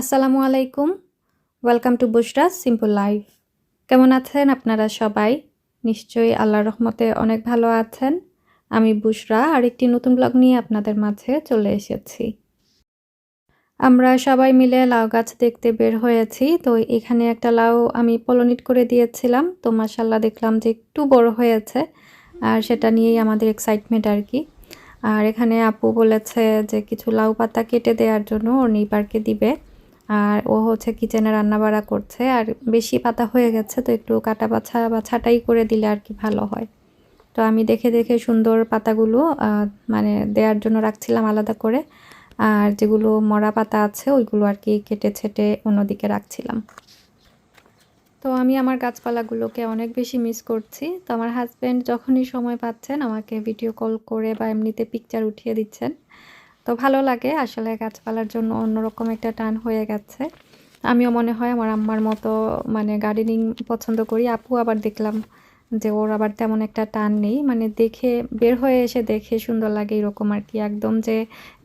আসসালামু আলাইকুম। Welcome to Bushra's simple life কেমন আছেন আপনারা সবাই? নিশ্চয়ই আল্লাহর রহমতে অনেক ভালো আছেন। আমি বুশরা আর একটি নতুন ব্লগ নিয়ে আপনাদের মাঝে চলে এসেছি। আমরা সবাই মিলে লাউ গাছ দেখতে বের হয়েছি। তো এখানে একটা লাউ আমি পলনিট করে দিয়েছিলাম। তো মাসাল্লাহ দেখলাম যে একটু বড় হয়েছে। আর সেটা নিয়েই আমাদের এক্সাইটমেন্ট আর কি। আর এখানে আপু বলেছে যে কিছু লাউ পাতা কেটে দেওয়ার জন্য ওর নিপারকে দিবে। আর ও হচ্ছে কিচেনে রান্না বাড়া করছে। আর বেশি পাতা হয়ে গেছে, তো একটু কাটা বাছা বা ছাটাই করে দিলে আর কি ভালো হয়। তো আমি দেখে দেখে সুন্দর পাতাগুলো মানে দেওয়ার জন্য রাখছিলাম আলাদা করে। আর যেগুলো মরা পাতা আছে, ওইগুলো আর কি কেটে ছেটে অন্যদিকে রাখছিলাম। তো আমি আমার গাছপালাগুলোকে অনেক বেশি মিস করছি। তো আমার হাজব্যান্ড যখনই সময় পাচ্ছেন আমাকে ভিডিও কল করে বা এমনিতে পিকচার উঠিয়ে দিচ্ছেন। তো ভালো লাগে, আসলে গাছপালার জন্য অন্যরকম একটা টান হয়ে গেছে। আমিও মনে হয় আমার আম্মার মতো মানে গার্ডেনিং পছন্দ করি। আপু আবার দেখলাম যে ওর আবার তেমন একটা টান নেই। মানে দেখে, বের হয়ে এসে দেখে সুন্দর লাগে এরকম আর কি। একদম যে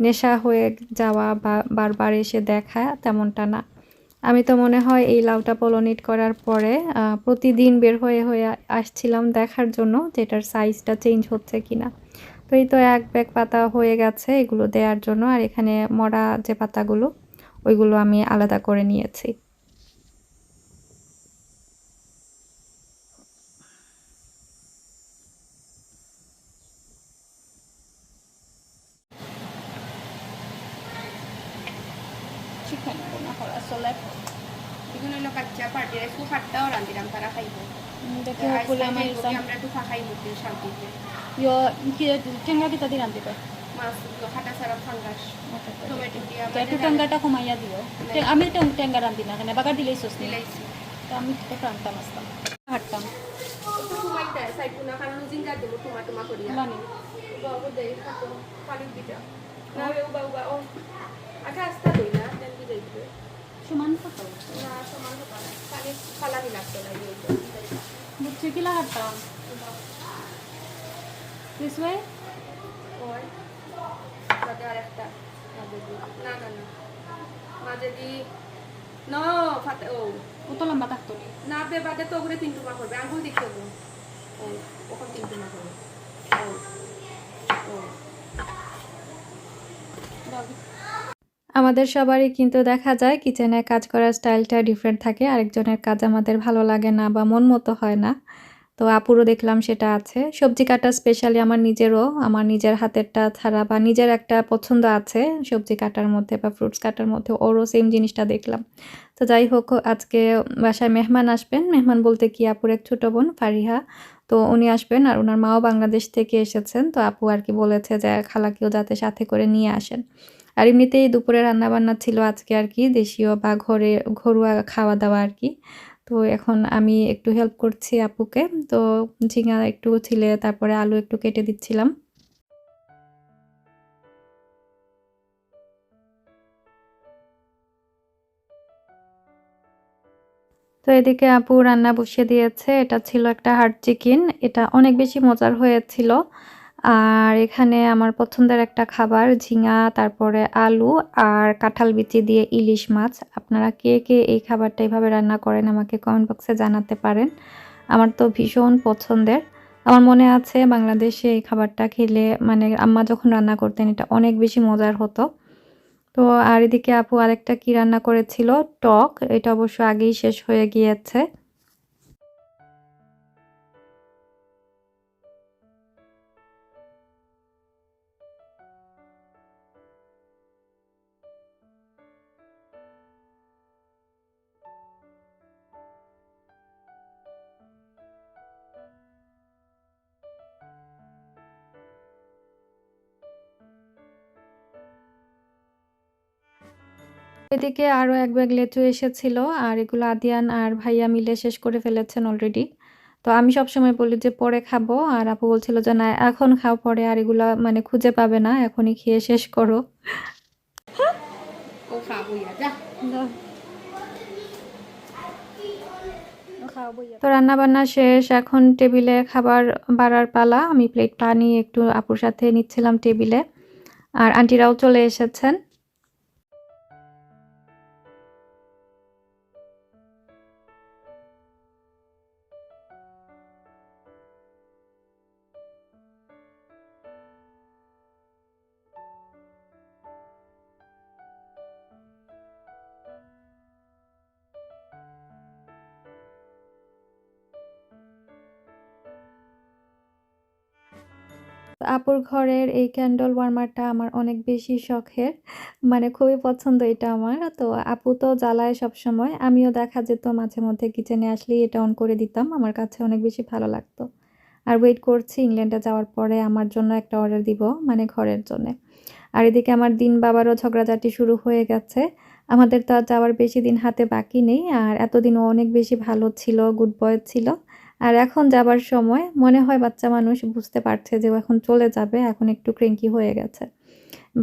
নেশা হয়ে যাওয়া বা বারবার এসে দেখা তেমনটা না। আমি তো মনে হয় এই লাউটা পলনিট করার পরে প্রতিদিন বের হয়ে হয়ে আসছিলাম দেখার জন্য যেটার সাইজটা চেঞ্জ হচ্ছে কিনা। তো এই তো এক ব্যাগ পাতা হয়ে গেছে এগুলো দেওয়ার জন্য, আর এখানে মরা যে পাতাগুলো, ওইগুলো আমি আলাদা করে নিয়েছি চিকেন বোনা করা চলে এগুলো হলো কাচ্চা পার্টি রাইস খুব ফাটটাও রান্ধিলাম তারা খাইব আমার একটু খাইব শান্তিতে টেঙ্গা কিতা দিয়া তো একটু টেঙ্গাটা কমাইয়া দিও আমি টেঙ্গা রান্ধি না কেন বাগার দিলেই সস দিলাইছি তো আমি তো রান্তাম আসতাম হাঁটতাম আচ্ছা আস্তা দই না সমান কত না সমান না পানি ফালানি লাগতো না বুঝছি কিলা হাঁটতাম দিস ওয়ে ওই তাতে আরেকটা। না না না। মাঝে দি ন ফাতে ও। কত লম্বা থাকতো? না বে বাদে তো ওগুলো তিন টুমা করবে। আঙ্গুল দেখে ও ও ওখান তিন টুমা করবে। ও ও। আমাদের সবারই কিন্তু দেখা যায় কিচেনে কাজ করার স্টাইলটা ডিফারেন্ট থাকে, আরেকজনের কাজ আমাদের ভালো লাগে না বা মন মতো হয় না। তো আপুরও দেখলাম সেটা আছে। সবজি কাটা স্পেশালি আমার নিজেরও, আমার নিজের হাতেরটা ছাড়া বা নিজের একটা পছন্দ আছে সবজি কাটার মধ্যে বা ফ্রুটস কাটার মধ্যে, ওরও সেম জিনিসটা দেখলাম। তো যাই হোক, আজকে বাসায় মেহমান আসবেন। মেহমান বলতে কি? আপুর এক ছোটো বোন, ফারিহা। তো উনি আসবেন আর ওনার মাও বাংলাদেশ থেকে এসেছেন। তো আপু আর কি বলেছে যে খালাকেও যাতে সাথে করে নিয়ে আসেন। আর এমনিতেই দুপুরে রান্না বান্না ছিল আজকে আর কি, দেশীয় বা ঘরে, ঘরোয়া খাওয়া দাওয়া আর কি। তো এখন আমি একটু হেল্প করছি আপুকে, তো ঝিঙা একটু ছিলে, তারপরে আলু একটু কেটে দিচ্ছিলাম। তো এদিকে আপু রান্না বসিয়ে দিয়েছে, এটা ছিল একটা হার্ড চিকেন এটা অনেক বেশি মজার হয়েছিল। আর এখানে আমার পছন্দের একটা খাবার ঝিঙা, তারপরে আলু আর কাঁঠাল বিচি দিয়ে ইলিশ মাছ। আপনারা কে কে এই খাবারটা এইভাবে রান্না করেন আমাকে কমেন্ট বক্সে জানাতে পারেন। আমার তো ভীষণ পছন্দের। আমার মনে আছে বাংলাদেশে এই খাবারটা খেলে মানে আম্মা যখন রান্না করতেন এটা অনেক বেশি মজার হতো। তো আর এদিকে আপু আরেকটা কি রান্না করেছিল? টক। এটা অবশ্য আগেই শেষ হয়ে গিয়েছে। এদিকে আরও এক ব্যাগ লেচু এসেছিল আর এগুলো আদিয়ান আর ভাইয়া মিলে শেষ করে ফেলেছেন অলরেডি তো আমি সবসময় বলি যে পরে খাব। আর আপু বলছিল যে না এখন খাও পরে আর এগুলা মানে খুঁজে পাবে না এখনই খেয়ে শেষ করো। তো রান্না বান্না শেষ এখন টেবিলে খাবার বাড়ার পালা। আমি প্লেট পানি একটু আপুর সাথে নিচ্ছিলাম টেবিলে। আর আন্টিরাও চলে এসেছেন। আপুর ঘরের এই ক্যান্ডল ওয়ার্মারটা আমার অনেক বেশি শখের। মানে খুবই পছন্দ এটা আমার। তো আপু তো জ্বালায় সবসময়। আমিও দেখা যেত মাঝে মধ্যে কিচেনে আসলেই এটা অন করে দিতাম। আমার কাছে অনেক বেশি ভালো লাগতো। আর ওয়েট করছি ইংল্যান্ডে যাওয়ার পরে আমার জন্য একটা অর্ডার দিব মানে ঘরের জন্য। আর এদিকে আমার দিন বাবারও ঝগড়াঝাটি শুরু হয়ে গেছে। আমাদের তো আর যাওয়ার বেশি দিন হাতে বাকি নেই। আর এতদিন অনেক বেশি ভালো ছিল গুড বয় ছিল। আর এখন যাবার সময় মনে হয় বাচ্চা মানুষ বুঝতে পারছে যে এখন চলে যাবে, এখন একটু ক্রেঙ্কি হয়ে গেছে।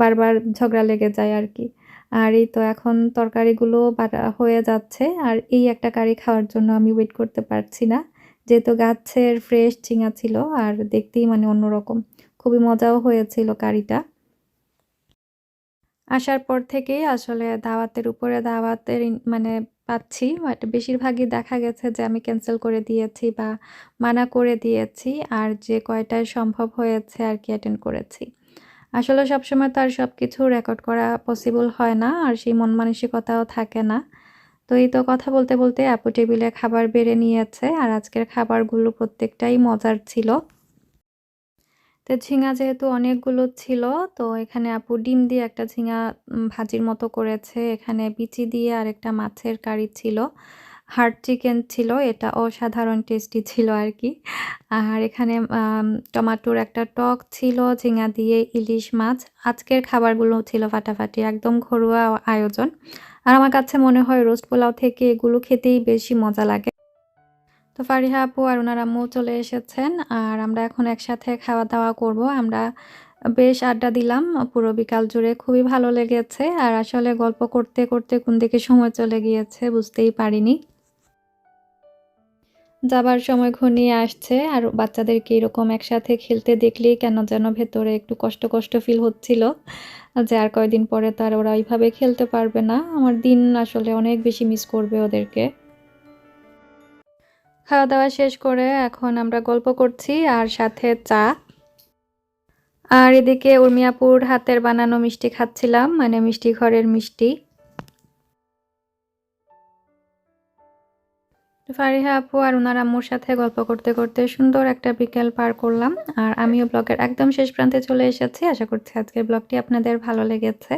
বারবার ঝগড়া লেগে যায় আর কি। আর এই তো এখন তরকারিগুলো বাটা হয়ে যাচ্ছে আর এই একটা কারি খাওয়ার জন্য আমি ওয়েট করতে পারছি না। যেহেতু গাছের ফ্রেশ ঝিঙা ছিল আর দেখতেই মানে অন্যরকম। খুবই মজাও হয়েছিল কারিটা। আসার পর থেকেই আসলে দাওয়াতের উপরে দাওয়াতের মানে পাচ্ছি, বাট বেশিরভাগই দেখা গেছে যে আমি ক্যান্সেল করে দিয়েছি বা মানা করে দিয়েছি আর যে কয়টায় সম্ভব হয়েছে আর কি অ্যাটেন্ড করেছি। আসলে সবসময় তো আর সব কিছু রেকর্ড করা পসিবল হয় না আর সেই মন মানসিকতাও থাকে না। তো এই তো কথা বলতে বলতে আপু টেবিলে খাবার বেড়ে নিয়েছে আর আজকের খাবারগুলো প্রত্যেকটাই মজার ছিল। তো ঝিঙা যেহেতু অনেকগুলো ছিল, তো এখানে আপু ডিম দিয়ে একটা ঝিঙা ভাজির মতো করেছে। এখানে বিচি দিয়ে আর একটা মাছের কারি ছিল। হার্ড চিকেন ছিল, এটা অসাধারণ টেস্টি ছিল আর কি আর এখানে টমাটোর একটা টক ছিল, ঝিঙা দিয়ে ইলিশ মাছ। আজকের খাবারগুলো ছিল ফাটাফাটি, একদম ঘরোয়া আয়োজন। আর আমার কাছে মনে হয় রোস্ট পোলাও থেকে এগুলো খেতেই বেশি মজা লাগে। তো ফারিহা আপু আর ওনার আম্মু চলে এসেছেন আর আমরা এখন একসাথে খাওয়া দাওয়া করব। আমরা বেশ আড্ডা দিলাম, পুরো বিকাল জুড়ে খুবই ভালো লেগেছে আর আসলে গল্প করতে করতে কোন দিকে সময় চলে গিয়েছে বুঝতেই পারিনি। যাবার সময় ঘনিয়ে আসছে আর বাচ্চাদেরকে এরকম একসাথে খেলতে দেখলেই কেন যেন ভেতরে একটু কষ্ট কষ্ট ফিল হচ্ছিল। যে আর কয়দিন পরে তো আর ওরা ওইভাবে খেলতে পারবে না। আমার দিন আসলে অনেক বেশি মিস করবে ওদেরকে। খাওয়া দাওয়া শেষ করে এখন আমরা গল্প করছি আর সাথে চা। আর এদিকে উর্মিয়াপুর হাতের বানানো মিষ্টি খাচ্ছিলাম মানে মিষ্টি ঘরের মিষ্টি। ফারিহা আপু আর ওনার আম্মুর সাথে গল্প করতে করতে সুন্দর একটা বিকেল পার করলাম। আর আমিও ব্লগের একদম শেষ প্রান্তে চলে এসেছি। আশা করছি আজকের ব্লগটি আপনাদের ভালো লেগেছে।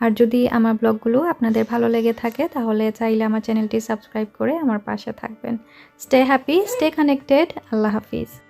আর যদি আমার ব্লগগুলো আপনাদের ভালো লেগে থাকে, তাহলে চাইলে আমার চ্যানেলটি সাবস্ক্রাইব করে আমার পাশে থাকবেন। Stay happy stay connected Allah হাফিজ।